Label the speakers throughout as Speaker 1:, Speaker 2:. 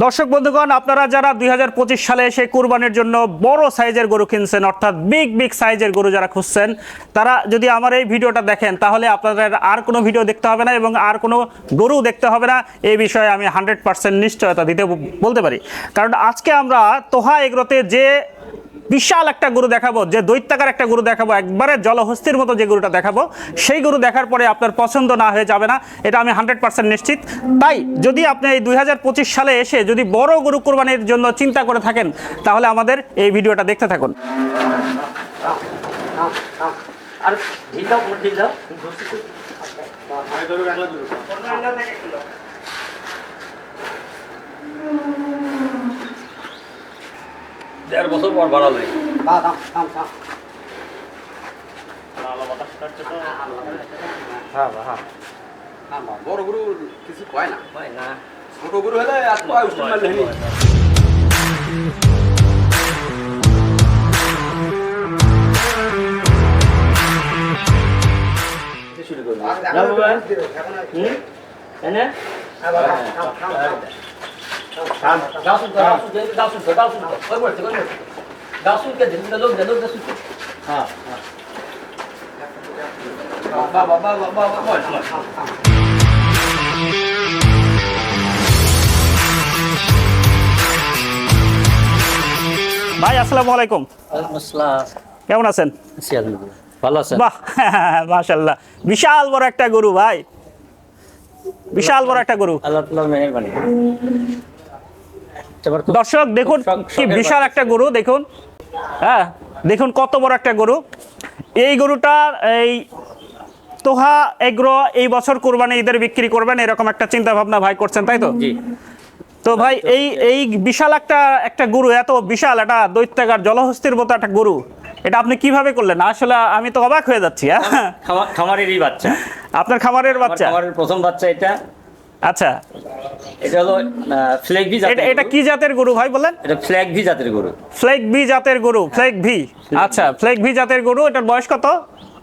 Speaker 1: দর্শক বন্ধুগণ, আপনারা যারা দুই হাজার পঁচিশ সালে এসে কুরবানির জন্য বড় সাইজের গরু কিনছেন, অর্থাৎ বিগ বিগ সাইজের গরু যারা খুঁজছেন, তারা যদি আমার এই ভিডিওটা দেখেন, তাহলে আপনাদের আর কোনো ভিডিও দেখতে হবে না এবং আর কোনো গরু দেখতে হবে না। এই বিষয়ে আমি হান্ড্রেড পার্সেন্ট নিশ্চয়তা দিতে বলতে পারি। কারণ আজকে আমরা তোহা এগ্রোতে যে বিশাল একটা গরু দেখাবো যে দৈত্যাকার একটা গরু দেখাবো একবারে জলহস্তির মতো যে গরুটা দেখাবো। সেই গরু দেখার পরে আপনার পছন্দ না হয়ে যাবে না এটা আমি হান্ড্রেড পার্সেন্ট নিশ্চিত। তাই যদি আপনি এই দুই হাজার পঁচিশ সালে এসে যদি বড় গরু কোরবানির জন্য চিন্তা করে থাকেন তাহলে আমাদের এই ভিডিওটা দেখতে থাকুন।
Speaker 2: আর ঢিল দাও ঢিল দাও। বছর পর বাড়ালে
Speaker 3: বড় গরু কিছু কয় না।
Speaker 2: হয় না।
Speaker 3: ছোট গরু হলে এত কয় উষ্ণ
Speaker 2: শুরু করব বাবা বাবা বাবা
Speaker 1: ভাই আসসালামু আলাইকুম। কেমন আছেন?
Speaker 2: ভালো আছেন?
Speaker 1: বাহ মাশাল্লাহ বিশাল বড় একটা গরু ভাই। বিশাল বড় একটা গরু।
Speaker 2: আল্লাহ মেহেরবানি।
Speaker 1: দর্শক দেখুন কি বিশাল একটা গরু দেখুন। হ্যাঁ দেখুন কত বড় একটা গরু। এই গরুটা এই তোহা এগ্রো এই বছর কোরবানি ঈদের বিক্রি করবেন এরকম একটা চিন্তা ভাবনা ভাই করছেন তাই তো?
Speaker 2: জি।
Speaker 1: তো ভাই এই এই বিশাল একটা একটা গরু এত বিশাল একটা দৈত্যাকার জলহস্তির মতো একটা গরু। এটা আপনি কীভাবে করলেন? আসলে আমি তো অবাক হয়ে যাচ্ছি হ্যাঁ।
Speaker 2: খামারেরই বাচ্চা।
Speaker 1: আপনার খামারের বাচ্চা?
Speaker 2: খামারের প্রথম বাচ্চা এটা।
Speaker 1: আচ্ছা।
Speaker 2: এটা হলো ফ্ল্যাগ ভি জাতের
Speaker 1: এটা কি জাতের গরু ভাই বলেন?
Speaker 2: এটা ফ্ল্যাগ ভি জাতের গরু।
Speaker 1: ফ্লেক ভি জাতের গরু ফ্লেক ভি আচ্ছা ফ্লেক ভি জাতের গরু এটার বয়স কত?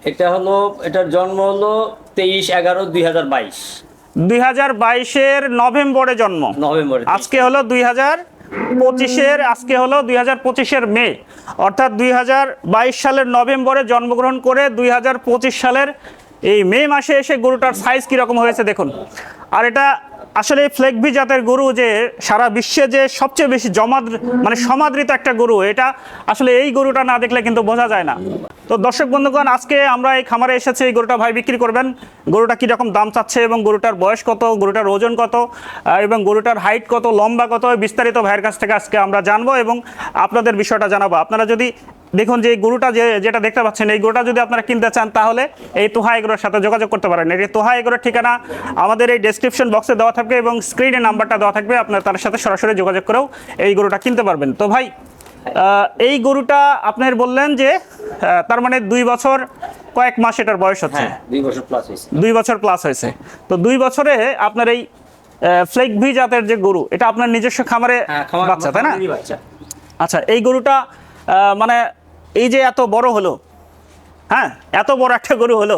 Speaker 2: এটা হলো এটার জন্ম হলো তেইশ এগারো দুই হাজার বাইশ।
Speaker 1: দুই হাজার বাইশের নভেম্বরে জন্ম।
Speaker 2: নভেম্বর
Speaker 1: আজকে হলো দুই হাজার পঁচিশের আজকে হলো দুই হাজার পঁচিশের মে। অর্থাৎ দুই হাজার বাইশ সালের নভেম্বরে জন্মগ্রহণ করে দুই হাজার পঁচিশ সালের এই মে মাসে এসে গরুটার সাইজ কীরকম হয়েছে দেখুন। আর এটা আসলে ফ্লেগভি জাতের গরু যে সারা বিশ্বে যে সবচেয়ে বেশি জমাদ মানে সমাদৃত একটা গরু, এটা আসলে এই গরুটা না দেখলে কিন্তু বোঝা যায় না। তো দর্শক বন্ধুগণ, আজকে আমরা এই খামারে এসেছি, এই গরুটা ভাই বিক্রি করবেন। গরুটা কীরকম দাম চাচ্ছে এবং গরুটার বয়স কত, গরুটার ওজন কত এবং গরুটার হাইট কত, লম্বা কত, বিস্তারিত ভাইয়ের কাছ থেকে আজকে আমরা জানব এবং আপনাদের বিষয়টা জানাব। আপনারা যদি দেখুন যে গরুটা যে যেটা দেখতে পাচ্ছেন এই গরুটা যদি আপনারা কিনতে চান তাহলে এই তোহা এগুলোর সাথে যোগাযোগ করতে পারেন। এই তোহা এগুলোর ঠিকানা আমাদের এই ডেসক্রিপশন বক্সে দেওয়া থাকবে এবং স্ক্রিনে নাম্বারটা দেওয়া থাকবে আপনার তার সাথে সরাসরি যোগাযোগ করেও এই গরুটা কিনতে পারবেন। তো ভাই এই গরুটা আপনার বললেন যে তার মানে দুই বছর কয়েক মাস এটার বয়স হচ্ছে।
Speaker 2: হ্যাঁ দুই বছর প্লাস হয়েছে।
Speaker 1: দুই বছর প্লাস হয়েছে। তো দুই বছরে আপনার এই ফ্লেক ভি জাতের যে গরু এটা আপনার নিজস্ব খামারে
Speaker 2: হ্যাঁ
Speaker 1: বাচ্চা তাই না? আচ্ছা এই গরুটা মানে এই যে এত বড় হলো হ্যাঁ এত বড় একটা গরু হলো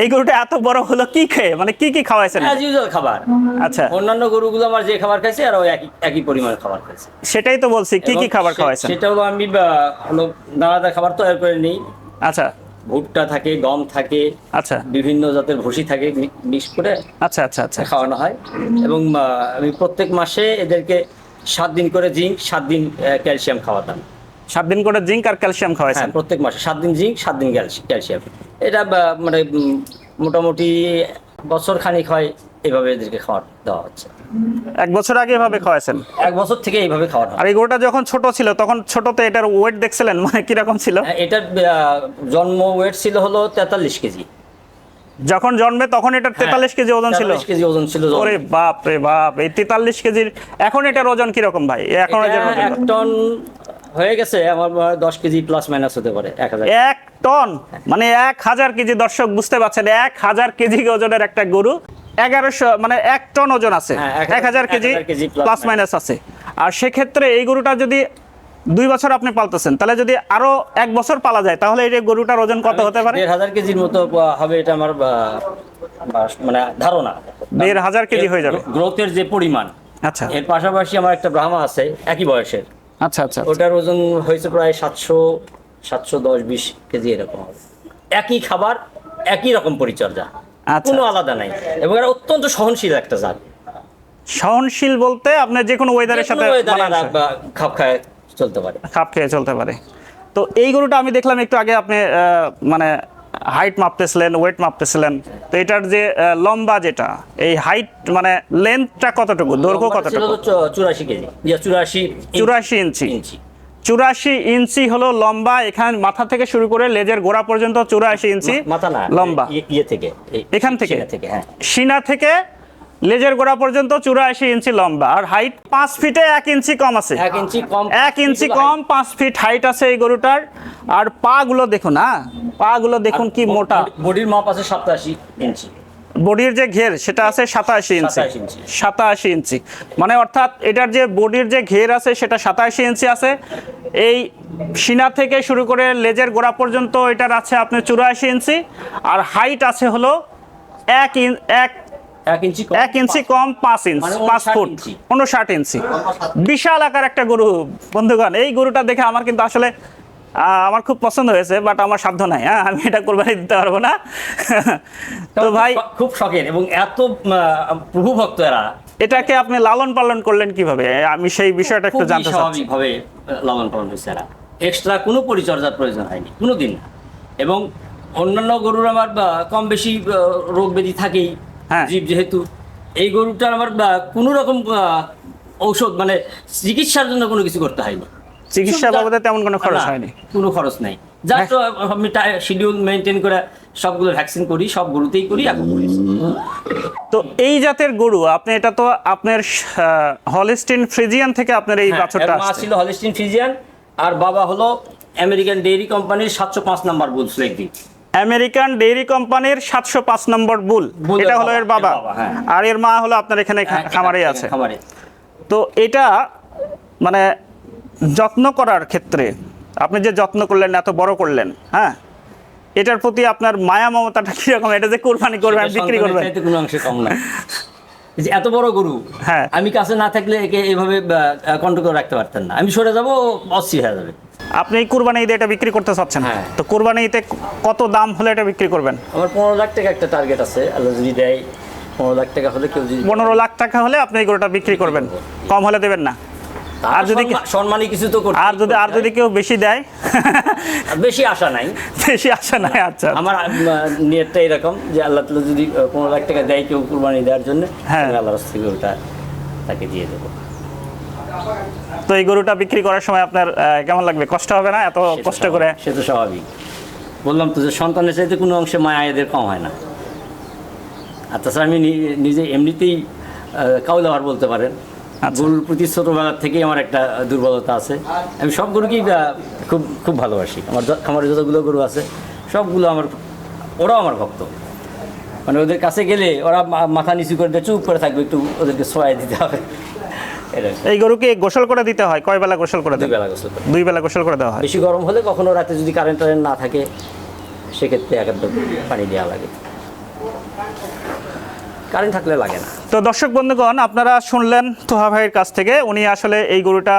Speaker 1: এই গরুটা এত বড় হলো কি খেয়ে? মানে কি কি খাওয়াইছেন?
Speaker 2: অ্যাজ ইউজুয়াল খাবার।
Speaker 1: আচ্ছা।
Speaker 2: অন্যান্য গরুগুলো আমার যে খাবার খাইছে আর ওই একই একই পরিমাণ খাবার খাইছে।
Speaker 1: সেটাই তো বলছি কি কি খাবার খাওয়াইছেন?
Speaker 2: সেটা হলো আমি হলো দানাদার খাবার তৈরি করে নিই।
Speaker 1: আচ্ছা।
Speaker 2: ভুট্টা থাকে গম থাকে
Speaker 1: আচ্ছা।
Speaker 2: বিভিন্ন জাতের ভুসি থাকে মিক্স করে
Speaker 1: আচ্ছা আচ্ছা আচ্ছা।
Speaker 2: খাওয়ানো হয়। এবং আমি প্রত্যেক মাসে এদেরকে সাত দিন করে জিঙ্ক সাত দিন ক্যালসিয়াম খাওয়াতাম।
Speaker 1: সাত দিন করে জিঙ্ক আর ক্যালসিয়াম
Speaker 2: হ্যাঁ
Speaker 1: খাওয়াইছেন
Speaker 2: প্রত্যেক মাসে। সাত দিন জিঙ্ক সাত দিন ক্যালসিয়াম। এটা মানে মোটামুটি বছর খানিক হয় এভাবে এদেরকে খাওয়া দেওয়া হচ্ছে।
Speaker 1: এক বছর আগে এভাবে খাওয়াইছেন?
Speaker 2: এক বছর থেকে এইভাবে খাওয়ানো
Speaker 1: আর এই গরুটা যখন ছোট ছিল তখন ছোটতে এটার ওয়েট দেখছিলেন? মানে কীরকম ছিল?
Speaker 2: হ্যাঁ, এটার জন্ম ওয়েট ছিল হলো তেতাল্লিশ কেজি।
Speaker 1: যখন জন্মে তখন এটা তেতাল্লিশ কেজি ওজন ছিল?
Speaker 2: 43 কেজি ওজন ছিল
Speaker 1: ওরে বাপ রে বাপ এই তেতাল্লিশ কেজির এখন এটার ওজন কীরকম ভাই? এখন
Speaker 2: এক টন হয়ে গেছে আমার মনে হয় দশ কেজি প্লাস মাইনাস হতে পারে এক হাজার।
Speaker 1: এক টন? মানে এক হাজার কেজি দর্শক বুঝতে পারছেন এক হাজার কেজি ওজনের একটা গরু এগারোশো মানে এক টন ওজন আছে
Speaker 2: হ্যাঁ, এক
Speaker 1: হাজার KG
Speaker 2: 1000 KG plus
Speaker 1: plus minus আছে। আর সেক্ষেত্রে এই গরুটা যদি দুই বছর আপনি পালতেছেন তাহলে যদি আরও এক বছর পালা যায় তাহলে এই গরুটার ওজন কত হতে পারে?
Speaker 2: দেড় হাজার কেজির মতো হবে এটা আমার মানে ধারণা।
Speaker 1: দেড় হাজার কেজি হয়ে যাবে।
Speaker 2: গ্রোথের যে পরিমাণ
Speaker 1: আচ্ছা।
Speaker 2: এর পাশাপাশি আমার একটা ব্রাহ্মা আছে একই বয়সের।
Speaker 1: আচ্ছা আচ্ছা
Speaker 2: ওটার ওজন হয়েছে প্রায় সাতশো সাতশো দশ বিশ কেজি এরকম। একই খাবার একই রকম পরিচর্যা।
Speaker 1: আচ্ছা।
Speaker 2: কোনো আলাদা নাই। এবং এরা অত্যন্ত সহনশীল একটা জাত।
Speaker 1: সহনশীল বলতে আপনার যে কোনো ওয়েদারের সাথে
Speaker 2: খাপ খায় চলতে পারে।
Speaker 1: খাপ খেয়ে চলতে পারে। তো এই গরুটা আমি দেখলাম একটু আগে আপনি আহ, মানে হাইট মাপতেছিলেন ওয়েট মাপতেছিলেন। তো এটার যে লম্বা যেটা এই হাইট মানে লেন্থটা কতটুকু? দৈর্ঘ্য কতটুকু?
Speaker 2: চুরাশি কেজি। চুরাশি ইঞ্চি-
Speaker 1: চুরাশি ইঞ্চি। চুরাশি ইঞ্চি হলো লম্বা এখানে মাথা থেকে শুরু করে লেজের গোড়া পর্যন্ত চুরাশি ইঞ্চি
Speaker 2: মাথা না
Speaker 1: লম্বা।
Speaker 2: ইয়ে- থেকে।
Speaker 1: এখান থেকে?
Speaker 2: সিনা থেকে হ্যাঁ।
Speaker 1: সিনা থেকে লেজের গোড়া পর্যন্ত চুরাশি ইঞ্চি লম্বা। আর হাইট পাঁচ ফিটে এক ইঞ্চি কম আছে।
Speaker 2: এক ইঞ্চি কম
Speaker 1: এক ইঞ্চি কম পাঁচ ফিট হাইট আছে এই গরুটার। আর পা গুলো দেখুন হ্যাঁ? পা গুলো দেখুন কি মোটা।
Speaker 2: বডির মাপ আছে সাতাশি ইঞ্চি।
Speaker 1: বডির যে ঘের সেটা আছে সাতাশি ইঞ্চি। সাতাশি ইঞ্চি। মানে অর্থাৎ এটার যে বডির যে ঘের আছে সেটা সাতাশি ইঞ্চি আছে। এই সিনা থেকে শুরু করে লেজের গোড়া পর্যন্ত এটার আছে আপনার চুরাশি ইঞ্চি। আর হাইট আছে হলো এক ইন এক
Speaker 2: এক ইঞ্চি কম
Speaker 1: পাঁচ। ইঞ্চ
Speaker 2: মানে
Speaker 1: পাঁচ
Speaker 2: 59
Speaker 1: ফুট
Speaker 2: ইঞ্চি।
Speaker 1: উনষাট ইঞ্চি। বিশাল আকার একটা গরু বন্ধুগণ। এই গরুটা দেখে আমার কিন্তু আসলে আমার খুব পছন্দ হয়েছে বাট আমার সাধ্য নাই হ্যাঁ? আমি এটা কোরবানি দিতে পারব না। তো ভাই
Speaker 2: খুব শখের এবং এত প্রভু ভক্ত এরা।
Speaker 1: এটাকে আপনি লালন পালন করলেন কীভাবে? আমি সেই বিষয়টা একটু জানতে চাচ্ছি।
Speaker 2: স্বাভাবিকভাবে লালন পালন হয়েছে এরা। এক্সট্রা কোনো পরিচর্যার প্রয়োজন হয়নি কোনো দিন এবং অন্যান্য গরুর আমার কম বেশি রোগ ব্যাধি থাকেই।
Speaker 1: হ্যাঁ।
Speaker 2: জীব যেহেতু এই গরুটার আমার কোনো রকম ঔষধ মানে চিকিৎসার জন্য কোনো কিছু করতে হয়নি।
Speaker 1: চিকিৎসা বাবদে তেমন কোনো খরচ হয়নি।
Speaker 2: কোনো খরচ নাই। জাস্ট আমি শিডিউল মেনটেন করে সবগুলো ভ্যাকসিন করি সব গরুতেই করি এখন করি।
Speaker 1: তো এই জাতের গরু আপনি এটা তো আপনার হলিস্টিন ফ্রিজিয়ান থেকে আপনার এই
Speaker 2: হ্যাঁ,
Speaker 1: বাছরটা
Speaker 2: মা ছিল হলিস্টিন ফিজিয়ান আর বাবা হলো আমেরিকান ডেইরি কোম্পানির সাতশো পাঁচ নাম্বার বুল ফ্লেগদি
Speaker 1: আমেরিকান ডেইরি কোম্পানির সাতশো পাঁচ নম্বর বুল। এটা হলো এর বাবা।
Speaker 2: হ্যাঁ।
Speaker 1: আর এর মা হলো আপনার এখানে খামারে আছে। তো এটা মানে যত্ন করার ক্ষেত্রে আপনি যে যত্ন করলেন এত বড় করলেন হ্যাঁ? এটার প্রতি আপনার মায়া মমতাটা কীরকম এটা যে কোরবানি করবেন বিক্রি করবেন
Speaker 2: কোনো অংশে কম না। যে এত বড় গরু
Speaker 1: হ্যাঁ।
Speaker 2: আমি কাছে না থাকলে একে এভাবে কন্ট্রোল করে রাখতে পারতেন না। আমি সরে যাব অস্থির হয়ে যাবে।
Speaker 1: আপনি এই কোরবানি ঈদে এটা বিক্রি করতে চাচ্ছেন?
Speaker 2: হ্যাঁ।
Speaker 1: তো কোরবানি ঈদে কত দাম হলে এটা বিক্রি করবেন?
Speaker 2: আমার পনেরো লাখ টাকা একটা টার্গেট আছে আল্লাহ যদি দেয় পনেরো লাখ টাকা হলে কেউ যদি
Speaker 1: পনেরো লাখ টাকা হলে আপনি এই গরুটা বিক্রি করবেন। কম হলে দেবেন না। আর যদি
Speaker 2: সম্মানী কিছু তো করতে
Speaker 1: আর যদি আর যদি কেউ বেশি দেয়?
Speaker 2: বেশি আশা নাই।
Speaker 1: বেশি আশা নাই আচ্ছা।
Speaker 2: আমার নিয়তটা এরকম যে আল্লাহ তালা যদি পনেরো লাখ টাকা দেয় কেউ কুরবানি দেওয়ার জন্য
Speaker 1: হ্যাঁ।
Speaker 2: আমি আল্লাহর থেকে ওটা তাকে দিয়ে দেবো।
Speaker 1: তো এই গরুটা বিক্রি করার সময় আপনার কেমন লাগবে? কষ্ট হবে না? এত কষ্ট করে?
Speaker 2: সে তো স্বাভাবিক। বললাম তো যে সন্তানের চাইতে কোনো অংশে মায়া এদের কম হয় না। আর তাছাড়া আমি নিজে এমনিতেই কাউলাবার বলতে পারেন।
Speaker 1: আচ্ছা।
Speaker 2: গরুর প্রতি ছোটোবেলার থেকেই আমার একটা দুর্বলতা আছে। আমি সব গরুকেই খুব খুব ভালোবাসি। আমার খামারে যতগুলো গরু আছে সবগুলো আমার ওরাও আমার ভক্ত। মানে ওদের কাছে গেলে ওরা মাথা নিচু করে চুপ করে থাকবে একটু ওদেরকে সোয়াই দিতে হবে।
Speaker 1: এই গরুকে গোসল করে দিতে হয়। কয় বেলা গোসল করে দেবে
Speaker 2: দুবেলা গোসল করে।
Speaker 1: দুই বেলা গোসল করে দেওয়া হয়।
Speaker 2: বেশি গরম হলে কখনো রাতে যদি কারেন্ট টারেন্ট না থাকে সেক্ষেত্রে একদম পানি দেওয়া লাগে। কারেন্ট থাকলে লাগে না।
Speaker 1: তো দর্শক বন্ধুগণ আপনারা শুনলেন তোহা ভাইয়ের কাছ থেকে। উনি আসলে এই গরুটা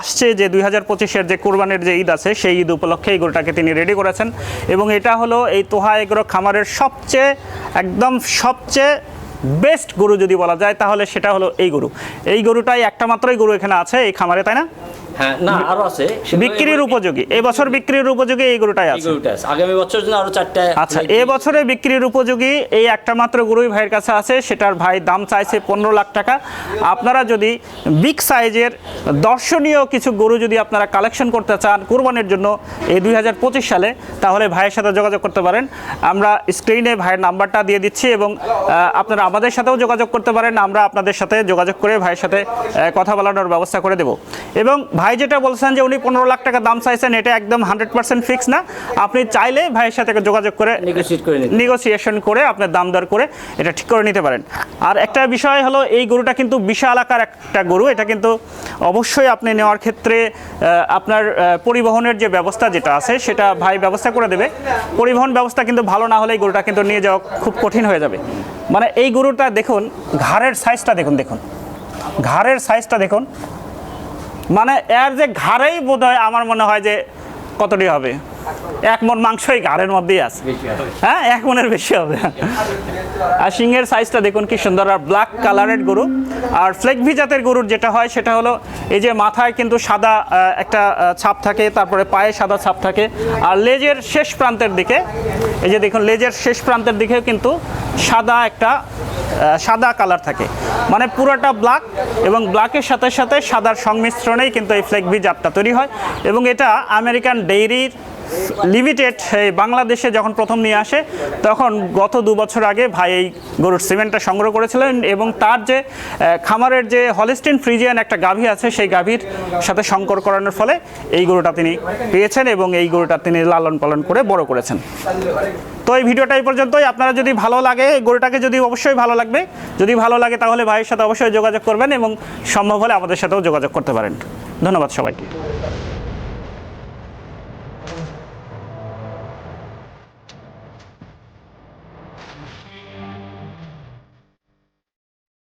Speaker 1: আসছে যে দুই হাজার পঁচিশের যে কোরবানির যে ঈদ আছে সেই ঈদ উপলক্ষে এই গরুটাকে তিনি রেডি করেছেন। এবং এটা হলো এই তোহা এগ্রো খামারের সবচেয়ে একদম সবচেয়ে বেস্ট গরু যদি বলা যায়, তাহলে সেটা হলো এই গরু। এই গরুটাই একটা মাত্রই গরু এখানে আছে এই খামারে, তাই না?
Speaker 2: হ্যাঁ না আরও আছে।
Speaker 1: বিক্রির
Speaker 2: এবার-
Speaker 1: উপযোগী। এবছর বিক্রির উপযোগী এই গরুটাই আছে।
Speaker 2: আগামী বছর জন্য আরও চারটা
Speaker 1: আচ্ছা এ বছরে বিক্রির উপযোগী এই একটা মাত্র গরুই ভাইয়ের কাছে আছে। সেটার ভাই দাম চাইছে পনেরো লাখ টাকা। আপনারা যদি বিগ সাইজের দর্শনীয় কিছু গরু যদি আপনারা কালেকশন করতে চান কোরবানির জন্য এই দুই হাজার পঁচিশ সালে তাহলে ভাইয়ের সাথে যোগাযোগ করতে পারেন। আমরা স্ক্রিনে ভাইয়ের নাম্বারটা দিয়ে দিচ্ছি এবং আপনারা আমাদের সাথেও যোগাযোগ করতে পারেন। আমরা আপনাদের সাথে যোগাযোগ করে ভাইয়ের সাথে কথা বলানোর ব্যবস্থা করে দেব। এবং ভাই যেটা বলছেন যে উনি পনেরো লাখ টাকা দাম চাইছেন এটা একদম হান্ড্রেড পার্সেন্ট ফিক্স না। আপনি চাইলে ভাইয়ের সাথে যোগাযোগ করে নেগোসিয়েশন করে আপনার দাম দর করে এটা ঠিক করে নিতে পারেন। আর একটা বিষয় হলো এই গরুটা কিন্তু বিশাল আকার একটা গরু। এটা কিন্তু অবশ্যই আপনি নেওয়ার ক্ষেত্রে আপনার পরিবহনের যে ব্যবস্থা যেটা আছে সেটা ভাই ব্যবস্থা করে দেবে। পরিবহন ব্যবস্থা কিন্তু ভালো না হলে এই গরুটা কিন্তু নিয়ে যাওয়া খুব কঠিন হয়ে যাবে। মানে এই গরুটা দেখুন ঘাড়ের সাইজটা দেখুন দেখুন। ঘাড়ের সাইজটা দেখুন মানে এর যে ঘাড়েই বোধ আমার মনে হয় যে কতটি হবে? এক মন মাংসই গাড়ের মধ্যেই আছে। হ্যাঁ এক মনের বেশি হবে। আর সিংহের সাইজটা দেখুন কি সুন্দর আর ব্ল্যাক কালারের গরু। আর ফ্লেকভি জাতের গরুর যেটা হয় সেটা হলো এই যে মাথায় কিন্তু সাদা একটা ছাপ থাকে তারপরে পায়ে সাদা ছাপ থাকে। আর লেজের শেষ প্রান্তের দিকে এই যে দেখুন লেজের শেষ প্রান্তের দিকেও কিন্তু সাদা একটা সাদা কালার থাকে। মানে পুরোটা ব্ল্যাক এবং ব্ল্যাকের সাথে সাথে সাদার সংমিশ্রণেই কিন্তু এই ফ্লেকভি জাতটা তৈরি হয়। এবং এটা আমেরিকান ডেইরির লিমিটেড, এই বাংলাদেশে যখন প্রথম নিয়ে আসে, তখন গত দু বছর আগে ভাই এই গরুর সিমেন্টটা সংগ্রহ করেছিলেন এবং তার যে খামারের যে হলিস্টিন ফ্রিজিয়ান একটা গাভী আছে, সেই গাভীর সাথে সংকর করানোর ফলে এই গরুটা তিনি পেয়েছেন এবং এই গরুটা তিনি লালন পালন করে বড় করেছেন। তো এই ভিডিওটা এই পর্যন্তই। আপনারা যদি ভালো লাগে, এই গরুটাকে যদি অবশ্যই ভালো লাগবে, যদি ভালো লাগে তাহলে ভাইয়ের সাথে অবশ্যই যোগাযোগ করবেন এবং সম্ভব হলে আমাদের সাথেও যোগাযোগ করতে পারেন। ধন্যবাদ সবাইকে।